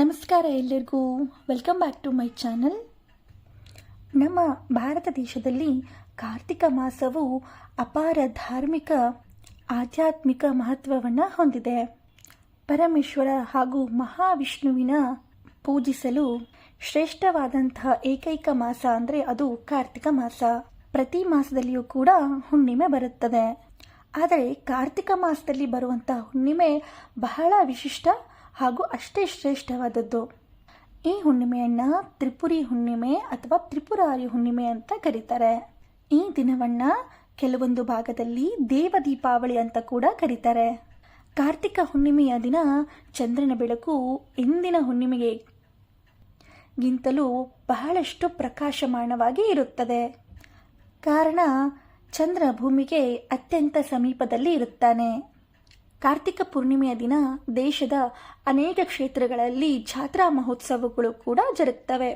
ನಮಸ್ಕಾರ ಎಲ್ಲರಿಗೂ. Welcome back to my channel ನಮ್ಮ ಭಾರತ ದೇಶದಲ್ಲಿ ಕಾರ್ತಿಕ ಮಾಸವು ಅಪಾರ ಧಾರ್ಮಿಕ, ಆಧ್ಯಾತ್ಮಿಕ ಮಹತ್ವವನ್ನು ಹೊಂದಿದೆ. ಪರಮೇಶ್ವರ ಹಾಗೂ ಮಹಾವಿಷ್ಣುವಿನ ಪೂಜಿಸಲು ಶ್ರೇಷ್ಠವಾದಂತಹ ಏಕೈಕ ಮಾಸ ಅಂದರೆ ಅದು ಕಾರ್ತಿಕ ಮಾಸ. ಪ್ರತಿ ಮಾಸದಲ್ಲಿಯೂ ಕೂಡ ಹುಣ್ಣಿಮೆ ಬರುತ್ತದೆ. ಆದರೆ ಕಾರ್ತಿಕ ಮಾಸದಲ್ಲಿ ಬರುವಂತಹ ಹುಣ್ಣಿಮೆ ಬಹಳ ವಿಶಿಷ್ಟ ಹಾಗೂ ಅಷ್ಟೇ ಶ್ರೇಷ್ಠವಾದದ್ದು. ಈ ಹುಣ್ಣಿಮೆಯನ್ನು ತ್ರಿಪುರಿ ಹುಣ್ಣಿಮೆ ಅಥವಾ ತ್ರಿಪುರಾರಿ ಹುಣ್ಣಿಮೆ ಅಂತ ಕರೀತಾರೆ. ಈ ದಿನವನ್ನು ಕೆಲವೊಂದು ಭಾಗದಲ್ಲಿ ದೇವ ದೀಪಾವಳಿ ಅಂತ ಕೂಡ ಕರೀತಾರೆ. ಕಾರ್ತಿಕ ಹುಣ್ಣಿಮೆಯ ದಿನ ಚಂದ್ರನ ಬೆಳಕು ಇಂದಿನ ಹುಣ್ಣಿಮೆಗೆ ಗಿಂತಲೂ ಬಹಳಷ್ಟು ಪ್ರಕಾಶಮಾನವಾಗಿ ಇರುತ್ತದೆ. ಕಾರಣ, ಚಂದ್ರ ಭೂಮಿಗೆ ಅತ್ಯಂತ ಸಮೀಪದಲ್ಲಿ ಇರುತ್ತಾನೆ. ಕಾರ್ತಿಕ ಪೂರ್ಣಿಮೆಯ ದಿನ ದೇಶದ ಅನೇಕ ಕ್ಷೇತ್ರಗಳಲ್ಲಿ ಜಾತ್ರಾ ಮಹೋತ್ಸವಗಳು ಕೂಡ ಜರುಗುತ್ತವೆ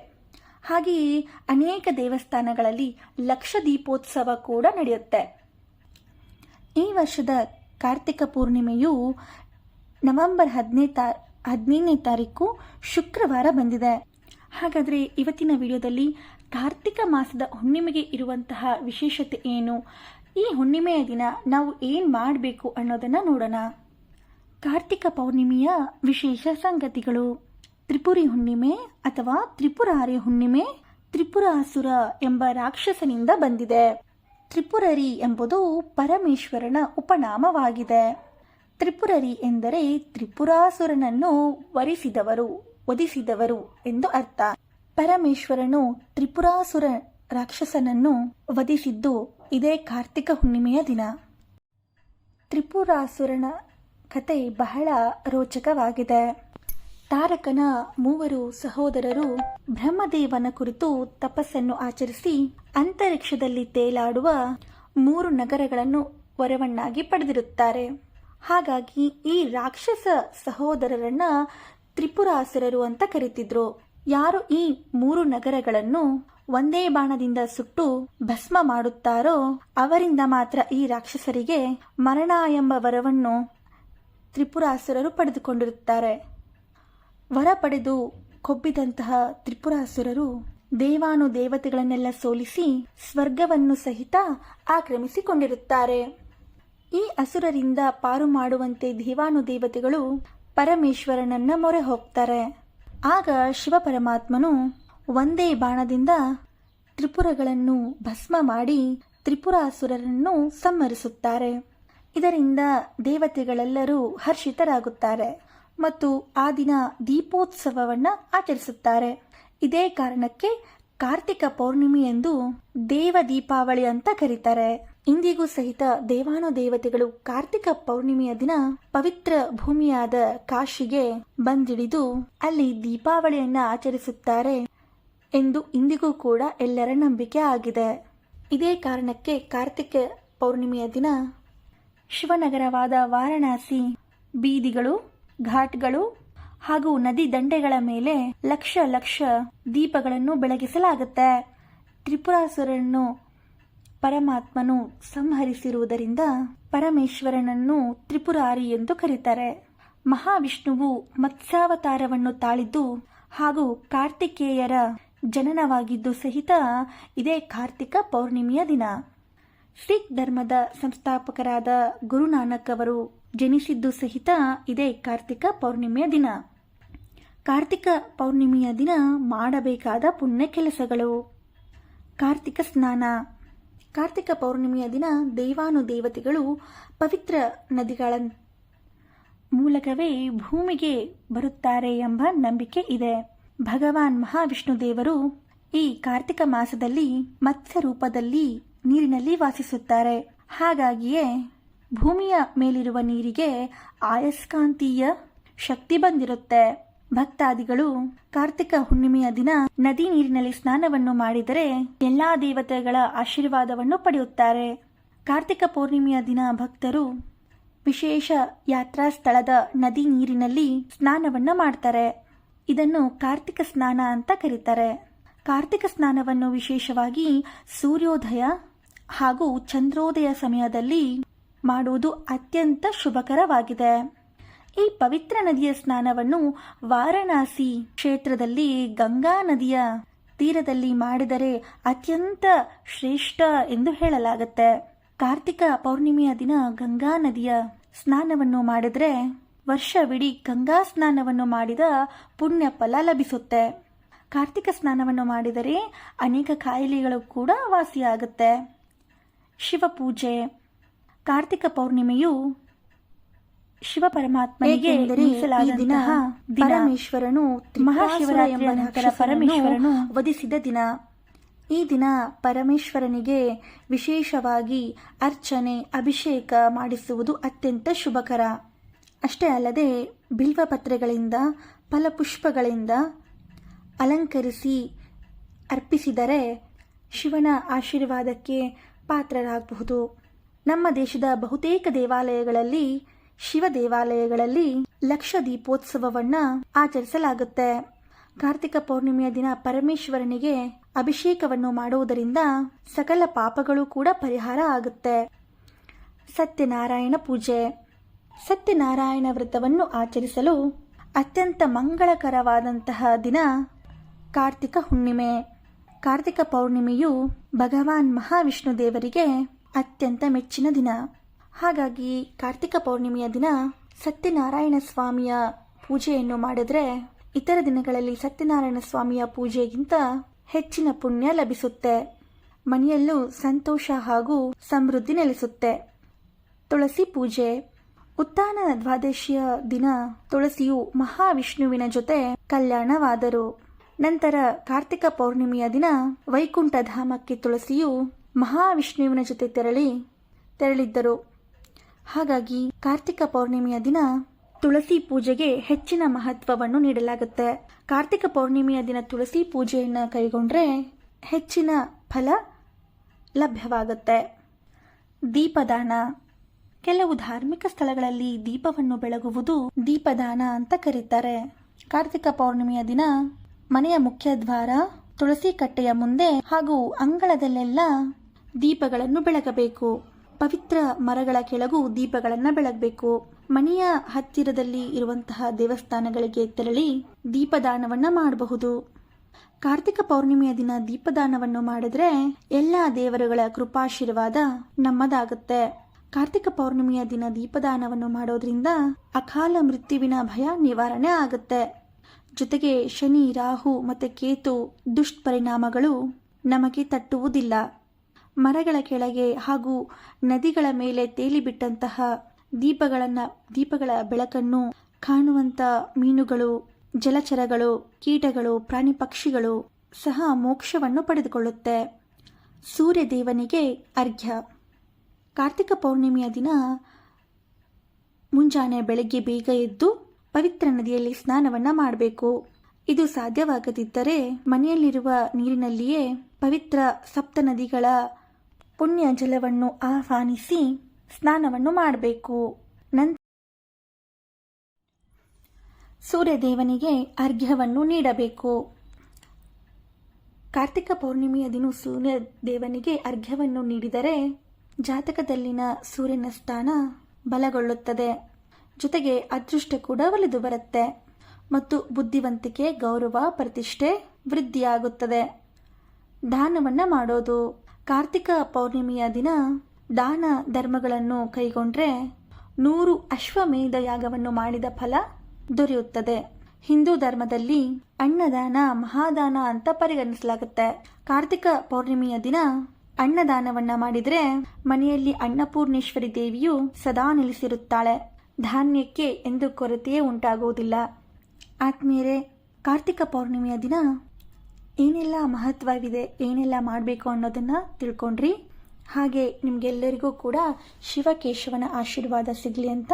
ಹಾಗೆಯೇ ಅನೇಕ ದೇವಸ್ಥಾನಗಳಲ್ಲಿ ಲಕ್ಷ ದೀಪೋತ್ಸವ ಕೂಡ ನಡೆಯುತ್ತೆ. ಈ ವರ್ಷದ ಕಾರ್ತಿಕ ಪೂರ್ಣಿಮೆಯು ನವೆಂಬರ್ ಹದಿನೈದು ತಾ, ಹದಿನೈದನೇ ತಾರೀಕು ಶುಕ್ರವಾರ ಬಂದಿದೆ. ಹಾಗಾದರೆ ಇವತ್ತಿನ ವಿಡಿಯೋದಲ್ಲಿ ಕಾರ್ತಿಕ ಮಾಸದ ಹುಣ್ಣಿಮೆಗೆ ಇರುವಂತಹ ವಿಶೇಷತೆ ಏನು? ಈ ಹುಣ್ಣಿಮೆಯ ದಿನ ನಾವು ಏನು ಮಾಡಬೇಕು ಅನ್ನೋದನ್ನು ನೋಡೋಣ. ಕಾರ್ತಿಕ ಪೌರ್ಣಿಮೆಯ ವಿಶೇಷ ಸಂಗತಿಗಳು. ತ್ರಿಪುರಿ ಹುಣ್ಣಿಮೆ ಅಥವಾ ತ್ರಿಪುರಾರಿ ಹುಣ್ಣಿಮೆ ತ್ರಿಪುರಾಸುರ ಎಂಬ ರಾಕ್ಷಸನಿಂದ ಬಂದಿದೆ. ತ್ರಿಪುರರಿ ಎಂಬುದು ಪರಮೇಶ್ವರನ ಉಪನಾಮವಾಗಿದೆ. ತ್ರಿಪುರರಿ ಎಂದರೆ ತ್ರಿಪುರಾಸುರನನ್ನು ವರಿಸಿದವರು, ವಧಿಸಿದವರು ಎಂದು ಅರ್ಥ. ಪರಮೇಶ್ವರನು ತ್ರಿಪುರಾಸುರ ರಾಕ್ಷಸನನ್ನು ವಧಿಸಿದ್ದು ಇದೇ ಕಾರ್ತಿಕ ಹುಣ್ಣಿಮೆಯ ದಿನ. ತ್ರಿಪುರಾಸುರನ ಕತೆ ಬಹಳ ರೋಚಕವಾಗಿದೆ. ತಾರಕನ ಮೂವರು ಸಹೋದರರು ಬ್ರಹ್ಮದೇವನ ಕುರಿತು ತಪಸ್ಸನ್ನು ಆಚರಿಸಿ ಅಂತರಿಕ್ಷದಲ್ಲಿ ತೇಲಾಡುವ ಮೂರು ನಗರಗಳನ್ನು ವರವನ್ನಾಗಿ ಪಡೆದಿರುತ್ತಾರೆ. ಹಾಗಾಗಿ ಈ ರಾಕ್ಷಸ ಸಹೋದರರನ್ನ ತ್ರಿಪುರಾಸುರರು ಅಂತ ಕರೀತಿದ್ರು. ಯಾರು ಈ ಮೂರು ನಗರಗಳನ್ನು ಒಂದೇ ಬಾಣದಿಂದ ಸುಟ್ಟು ಭಸ್ಮ ಮಾಡುತ್ತಾರೋ ಅವರಿಂದ ಮಾತ್ರ ಈ ರಾಕ್ಷಸರಿಗೆ ಮರಣ ಎಂಬ ವರವನ್ನು ತ್ರಿಪುರಾಸುರರು ಪಡೆದುಕೊಂಡಿರುತ್ತಾರೆ. ವರ ಪಡೆದು ಕೊಬ್ಬಿದಂತಹ ತ್ರಿಪುರಾಸುರರು ದೇವಾನು ದೇವತೆಗಳನ್ನೆಲ್ಲ ಸೋಲಿಸಿ ಸ್ವರ್ಗವನ್ನು ಸಹಿತ ಆಕ್ರಮಿಸಿಕೊಂಡಿರುತ್ತಾರೆ. ಈ ಅಸುರರಿಂದ ಪಾರು ಮಾಡುವಂತೆ ದೇವಾನು ದೇವತೆಗಳು ಪರಮೇಶ್ವರನನ್ನ ಮೊರೆ ಹೋಗ್ತಾರೆ. ಆಗ ಶಿವ ಪರಮಾತ್ಮನು ಒಂದೇ ಬಾಣದಿಂದ ತ್ರಿಪುರಗಳನ್ನು ಭಸ್ಮ ಮಾಡಿ ತ್ರಿಪುರಾಸುರರನ್ನು ಸಂಹರಿಸುತ್ತಾರೆ. ಇದರಿಂದ ದೇವತೆಗಳೆಲ್ಲರೂ ಹರ್ಷಿತರಾಗುತ್ತಾರೆ ಮತ್ತು ಆ ದಿನ ದೀಪೋತ್ಸವವನ್ನು ಆಚರಿಸುತ್ತಾರೆ. ಇದೇ ಕಾರಣಕ್ಕೆ ಕಾರ್ತಿಕ ಪೌರ್ಣಿಮೆ ಎಂದು ದೇವ ದೀಪಾವಳಿ ಅಂತ ಕರೀತಾರೆ. ಇಂದಿಗೂ ಸಹಿತ ದೇವಾನು ದೇವತೆಗಳು ಕಾರ್ತಿಕ ಪೌರ್ಣಿಮೆಯ ದಿನ ಪವಿತ್ರ ಭೂಮಿಯಾದ ಕಾಶಿಗೆ ಬಂದಿಳಿದು ಅಲ್ಲಿ ದೀಪಾವಳಿಯನ್ನ ಆಚರಿಸುತ್ತಾರೆ. ಎಂದು ಇಂದಿಗೂ ಕೂಡ ಎಲ್ಲರ ನಂಬಿಕೆ ಆಗಿದೆ. ಇದೇ ಕಾರಣಕ್ಕೆ ಕಾರ್ತಿಕ ಪೌರ್ಣಿಮೆಯ ದಿನ ಶಿವನಗರವಾದ ವಾರಣಾಸಿ ಬೀದಿಗಳು, ಘಾಟ್ಗಳು ಹಾಗೂ ನದಿ ದಂಡೆಗಳ ಮೇಲೆ ಲಕ್ಷ ಲಕ್ಷ ದೀಪಗಳನ್ನು ಬೆಳಗಿಸಲಾಗುತ್ತೆ. ತ್ರಿಪುರಾಸುರನ್ನು ಪರಮಾತ್ಮನು ಸಂಹರಿಸಿರುವುದರಿಂದ ಪರಮೇಶ್ವರನನ್ನು ತ್ರಿಪುರಾರಿ ಎಂದು ಕರೀತಾರೆ. ಮಹಾವಿಷ್ಣುವು ಮತ್ಸ್ಯಾವತಾರವನ್ನು ತಾಳಿದ್ದು ಹಾಗೂ ಕಾರ್ತಿಕೇಯರ ಜನನವಾಗಿದ್ದು ಸಹಿತ ಇದೇ ಕಾರ್ತಿಕ ಪೌರ್ಣಿಮೆಯ ದಿನ. ಸಿಖ್ ಧರ್ಮದ ಸಂಸ್ಥಾಪಕರಾದ ಗುರುನಾನಕ್ ಅವರು ಜನಿಸಿದ್ದು ಸಹಿತ ಇದೇ ಕಾರ್ತಿಕ ಪೌರ್ಣಿಮೆಯ ದಿನ. ಕಾರ್ತಿಕ ಪೌರ್ಣಿಮೆಯ ದಿನ ಮಾಡಬೇಕಾದ ಪುಣ್ಯ ಕೆಲಸಗಳು. ಕಾರ್ತಿಕ ಸ್ನಾನ. ಕಾರ್ತಿಕ ಪೌರ್ಣಿಮೆಯ ದಿನ ದೇವಾನು ದೇವತೆಗಳು ಪವಿತ್ರ ನದಿಗಳ ಮೂಲಕವೇ ಭೂಮಿಗೆ ಬರುತ್ತಾರೆ ಎಂಬ ನಂಬಿಕೆ ಇದೆ. ಭಗವಾನ್ ಮಹಾವಿಷ್ಣು ದೇವರು ಈ ಕಾರ್ತಿಕ ಮಾಸದಲ್ಲಿ ಮತ್ಸ್ಯ ರೂಪದಲ್ಲಿ ನೀರಿನಲ್ಲಿ ವಾಸಿಸುತ್ತಾರೆ. ಹಾಗಾಗಿಯೇ ಭೂಮಿಯ ಮೇಲಿರುವ ನೀರಿಗೆ ಆಯಸ್ಕಾಂತೀಯ ಶಕ್ತಿ ಬಂದಿರುತ್ತೆ. ಭಕ್ತಾದಿಗಳು ಕಾರ್ತಿಕ ಹುಣ್ಣಿಮೆಯ ದಿನ ನದಿ ನೀರಿನಲ್ಲಿ ಸ್ನಾನವನ್ನು ಮಾಡಿದರೆ ಎಲ್ಲಾ ದೇವತೆಗಳ ಆಶೀರ್ವಾದವನ್ನು ಪಡೆಯುತ್ತಾರೆ. ಕಾರ್ತಿಕ ಪೌರ್ಣಿಮೆಯ ದಿನ ಭಕ್ತರು ವಿಶೇಷ ಯಾತ್ರಾ ಸ್ಥಳದ ನದಿ ನೀರಿನಲ್ಲಿ ಸ್ನಾನವನ್ನು ಮಾಡ್ತಾರೆ. ಇದನ್ನು ಕಾರ್ತಿಕ ಸ್ನಾನ ಅಂತ ಕರೀತಾರೆ. ಕಾರ್ತಿಕ ಸ್ನಾನವನ್ನು ವಿಶೇಷವಾಗಿ ಸೂರ್ಯೋದಯ ಹಾಗೂ ಚಂದ್ರೋದಯ ಸಮಯದಲ್ಲಿ ಮಾಡುವುದು ಅತ್ಯಂತ ಶುಭಕರವಾಗಿದೆ. ಈ ಪವಿತ್ರ ನದಿಯ ಸ್ನಾನವನ್ನು ವಾರಣಾಸಿ ಕ್ಷೇತ್ರದಲ್ಲಿ ಗಂಗಾ ನದಿಯ ತೀರದಲ್ಲಿ ಮಾಡಿದರೆ ಅತ್ಯಂತ ಶ್ರೇಷ್ಠ ಎಂದು ಹೇಳಲಾಗುತ್ತೆ. ಕಾರ್ತಿಕ ಪೌರ್ಣಿಮೆಯ ದಿನ ಗಂಗಾ ನದಿಯ ಸ್ನಾನವನ್ನು ಮಾಡಿದ್ರೆ ವರ್ಷವಿಡೀ ಗಂಗಾ ಸ್ನಾನವನ್ನು ಮಾಡಿದ ಪುಣ್ಯ ಫಲ ಲಭಿಸುತ್ತೆ. ಕಾರ್ತಿಕ ಸ್ನಾನವನ್ನು ಮಾಡಿದರೆ ಅನೇಕ ಕಾಯಿಲೆಗಳು ಕೂಡ ವಾಸಿಯಾಗುತ್ತೆ. ಶಿವಪೂಜೆ. ಕಾರ್ತಿಕ ಪೌರ್ಣಿಮೆಯು ಶಿವ ಪರಮಾತ್ಮನಿಗೆ ದಿನ. ಪರಮೇಶ್ವರನು ಮಹಾಶಿವರಾತ್ರಿಯ ನಂತರ ಪರಮೇಶ್ವರನು ವಧಿಸಿದ ದಿನ. ಈ ದಿನ ಪರಮೇಶ್ವರನಿಗೆ ವಿಶೇಷವಾಗಿ ಅರ್ಚನೆ ಅಭಿಷೇಕ ಮಾಡಿಸುವುದು ಅತ್ಯಂತ ಶುಭಕರ. ಅಷ್ಟೇ ಅಲ್ಲದೆ ಬಿಲ್ವಪತ್ರೆಗಳಿಂದ ಫಲಪುಷ್ಪಗಳಿಂದ ಅಲಂಕರಿಸಿ ಅರ್ಪಿಸಿದರೆ ಶಿವನ ಆಶೀರ್ವಾದಕ್ಕೆ ಪಾತ್ರರಾಗಬಹುದು. ನಮ್ಮ ದೇಶದ ಬಹುತೇಕ ದೇವಾಲಯಗಳಲ್ಲಿ, ಶಿವ ದೇವಾಲಯಗಳಲ್ಲಿ ಲಕ್ಷ ದೀಪೋತ್ಸವವನ್ನು ಆಚರಿಸಲಾಗುತ್ತೆ. ಕಾರ್ತಿಕ ಪೌರ್ಣಿಮೆಯ ದಿನ ಪರಮೇಶ್ವರನಿಗೆ ಅಭಿಷೇಕವನ್ನು ಮಾಡುವುದರಿಂದ ಸಕಲ ಪಾಪಗಳು ಕೂಡ ಪರಿಹಾರ ಆಗುತ್ತೆ. ಸತ್ಯನಾರಾಯಣ ಪೂಜೆ. ಸತ್ಯನಾರಾಯಣ ವ್ರತವನ್ನು ಆಚರಿಸಲು ಅತ್ಯಂತ ಮಂಗಳಕರವಾದಂತಹ ದಿನ ಕಾರ್ತಿಕ ಹುಣ್ಣಿಮೆ. ಕಾರ್ತಿಕ ಪೌರ್ಣಿಮೆಯು ಭಗವಾನ್ ಮಹಾವಿಷ್ಣು ದೇವರಿಗೆ ಅತ್ಯಂತ ಮೆಚ್ಚಿನ ದಿನ. ಹಾಗಾಗಿ ಕಾರ್ತಿಕ ಪೌರ್ಣಿಮೆಯ ದಿನ ಸತ್ಯನಾರಾಯಣ ಸ್ವಾಮಿಯ ಪೂಜೆಯನ್ನು ಮಾಡಿದ್ರೆ ಇತರ ದಿನಗಳಲ್ಲಿ ಸತ್ಯನಾರಾಯಣ ಸ್ವಾಮಿಯ ಪೂಜೆಗಿಂತ ಹೆಚ್ಚಿನ ಪುಣ್ಯ ಲಭಿಸುತ್ತೆ. ಮನೆಯಲ್ಲೂ ಸಂತೋಷ ಹಾಗೂ ಸಮೃದ್ಧಿ ನೆಲೆಸುತ್ತೆ. ತುಳಸಿ ಪೂಜೆ. ಉತ್ಥಾನ ದ್ವಾದಶಿಯ ದಿನ ತುಳಸಿಯು ಮಹಾವಿಷ್ಣುವಿನ ಜೊತೆ ಕಲ್ಯಾಣವಾದರು. ನಂತರ ಕಾರ್ತಿಕ ಪೌರ್ಣಿಮೆಯ ದಿನ ವೈಕುಂಠ ಧಾಮಕ್ಕೆ ತುಳಸಿಯು ಮಹಾವಿಷ್ಣುವಿನ ಜೊತೆ ತೆರಳಿ, ತೆರಳಿದ್ದರು. ಹಾಗಾಗಿ ಕಾರ್ತಿಕ ಪೌರ್ಣಿಮೆಯ ದಿನ ತುಳಸಿ ಪೂಜೆಗೆ ಹೆಚ್ಚಿನ ಮಹತ್ವವನ್ನು ನೀಡಲಾಗುತ್ತೆ. ಕಾರ್ತಿಕ ಪೌರ್ಣಿಮೆಯ ದಿನ ತುಳಸಿ ಪೂಜೆಯನ್ನು ಕೈಗೊಂಡ್ರೆ ಹೆಚ್ಚಿನ ಫಲ ಲಭ್ಯವಾಗುತ್ತೆ. ದೀಪದಾನ ಕೆಲವು ಧಾರ್ಮಿಕ ಸ್ಥಳಗಳಲ್ಲಿ ದೀಪವನ್ನು ಬೆಳಗುವುದು ದೀಪದಾನ ಅಂತ ಕರೀತಾರೆ. ಕಾರ್ತಿಕ ಪೌರ್ಣಿಮೆಯ ದಿನ ಮನೆಯ ಮುಖ್ಯ ದ್ವಾರ, ತುಳಸಿ ಕಟ್ಟೆಯ ಮುಂದೆ ಹಾಗೂ ಅಂಗಳದಲ್ಲೆಲ್ಲ ದೀಪಗಳನ್ನು ಬೆಳಗಬೇಕು. ಪವಿತ್ರ ಮರಗಳ ಕೆಳಗೂ ದೀಪಗಳನ್ನು ಬೆಳಗಬೇಕು. ಮನೆಯ ಹತ್ತಿರದಲ್ಲಿ ಇರುವಂತಹ ದೇವಸ್ಥಾನಗಳಿಗೆ ತೆರಳಿ ದೀಪದಾನವನ್ನು ಮಾಡಬಹುದು. ಕಾರ್ತಿಕ ಪೌರ್ಣಿಮೆಯ ದಿನ ದೀಪದಾನವನ್ನು ಮಾಡಿದ್ರೆ ಎಲ್ಲ ದೇವರುಗಳ ಕೃಪಾಶೀರ್ವಾದ ನಮ್ಮದಾಗುತ್ತೆ. ಕಾರ್ತಿಕ ಪೌರ್ಣಿಮೆಯ ದಿನ ದೀಪದಾನವನ್ನು ಮಾಡೋದ್ರಿಂದ ಅಕಾಲ ಮೃತ್ಯುವಿನ ಭಯ ನಿವಾರಣೆ ಆಗುತ್ತೆ. ಜೊತೆಗೆ ಶನಿ, ರಾಹು ಮತ್ತು ಕೇತು ದುಷ್ಪರಿಣಾಮಗಳು ನಮಗೆ ತಟ್ಟುವುದಿಲ್ಲ. ಮರಗಳ ಕೆಳಗೆ ಹಾಗೂ ನದಿಗಳ ಮೇಲೆ ತೇಲಿಬಿಟ್ಟಂತಹ ದೀಪಗಳನ್ನು, ದೀಪಗಳ ಬೆಳಕನ್ನು ಕಾಣುವಂತ ಮೀನುಗಳು, ಜಲಚರಗಳು, ಕೀಟಗಳು, ಪ್ರಾಣಿ ಪಕ್ಷಿಗಳು ಸಹ ಮೋಕ್ಷವನ್ನು ಪಡೆದುಕೊಳ್ಳುತ್ತೆ. ಸೂರ್ಯ ದೇವನಿಗೆ ಅರ್ಘ್ಯ. ಕಾರ್ತಿಕ ಪೌರ್ಣಿಮೆಯ ದಿನ ಮುಂಜಾನೆ ಬೆಳಗ್ಗೆ ಬೇಗ ಎದ್ದು ಪವಿತ್ರ ನದಿಯಲ್ಲಿ ಸ್ನಾನವನ್ನು ಮಾಡಬೇಕು. ಇದು ಸಾಧ್ಯವಾಗದಿದ್ದರೆ ಮನೆಯಲ್ಲಿರುವ ನೀರಿನಲ್ಲಿಯೇ ಪವಿತ್ರ ಸಪ್ತ ನದಿಗಳ ಪುಣ್ಯ ಜಲವನ್ನು ಆಹ್ವಾನಿಸಿ ಸ್ನಾನವನ್ನು ಮಾಡಬೇಕು. ನಂತರ ಸೂರ್ಯದೇವನಿಗೆ ಅರ್ಘ್ಯವನ್ನು ನೀಡಬೇಕು. ಕಾರ್ತಿಕ ಪೌರ್ಣಿಮೆಯ ದಿನ ಸೂರ್ಯ ದೇವನಿಗೆ ಅರ್ಘ್ಯವನ್ನು ನೀಡಿದರೆ ಜಾತಕದಲ್ಲಿನ ಸೂರ್ಯನ ಸ್ಥಾನ ಬಲಗೊಳ್ಳುತ್ತದೆ. ಜೊತೆಗೆ ಅದೃಷ್ಟ ಕೂಡ ಒಲಿದು ಬರುತ್ತೆ. ಮತ್ತು ಬುದ್ಧಿವಂತಿಕೆ, ಗೌರವ, ಪ್ರತಿಷ್ಠೆ ವೃದ್ಧಿಯಾಗುತ್ತದೆ. ದಾನವನ್ನ ಮಾಡೋದು. ಕಾರ್ತಿಕ ಪೌರ್ಣಿಮೆಯ ದಿನ ದಾನ ಧರ್ಮಗಳನ್ನು ಕೈಗೊಂಡ್ರೆ ನೂರು ಅಶ್ವಮೇಧ ಯಾಗವನ್ನು ಮಾಡಿದ ಫಲ ದೊರೆಯುತ್ತದೆ. ಹಿಂದೂ ಧರ್ಮದಲ್ಲಿ ಅನ್ನದಾನ, ಮಹಾದಾನ ಅಂತ ಪರಿಗಣಿಸಲಾಗುತ್ತೆ. ಕಾರ್ತಿಕ ಪೌರ್ಣಿಮೆಯ ದಿನ ಅನ್ನದಾನವನ್ನ ಮಾಡಿದ್ರೆ ಮನೆಯಲ್ಲಿ ಅನ್ನಪೂರ್ಣೇಶ್ವರಿ ದೇವಿಯು ಸದಾ ನೆಲೆಸಿರುತ್ತಾಳೆ. ಧಾನ್ಯಕ್ಕೆ ಎಂದು ಕೊರತೆಯೇ ಉಂಟಾಗುವುದಿಲ್ಲ. ಆತ್ಮೀಯರೇ, ಕಾರ್ತಿಕ ಪೌರ್ಣಿಮೆಯ ದಿನ ಏನೆಲ್ಲ ಮಹತ್ವವಿದೆ, ಏನೆಲ್ಲ ಮಾಡಬೇಕು ಅನ್ನೋದನ್ನು ತಿಳ್ಕೊಂಡ್ರಿ. ಹಾಗೆ ನಿಮಗೆಲ್ಲರಿಗೂ ಕೂಡ ಶಿವಕೇಶವನ ಆಶೀರ್ವಾದ ಸಿಗಲಿ ಅಂತ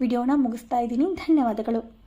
ವಿಡಿಯೋನ ಮುಗಿಸ್ತಾ ಇದ್ದೀನಿ. ಧನ್ಯವಾದಗಳು.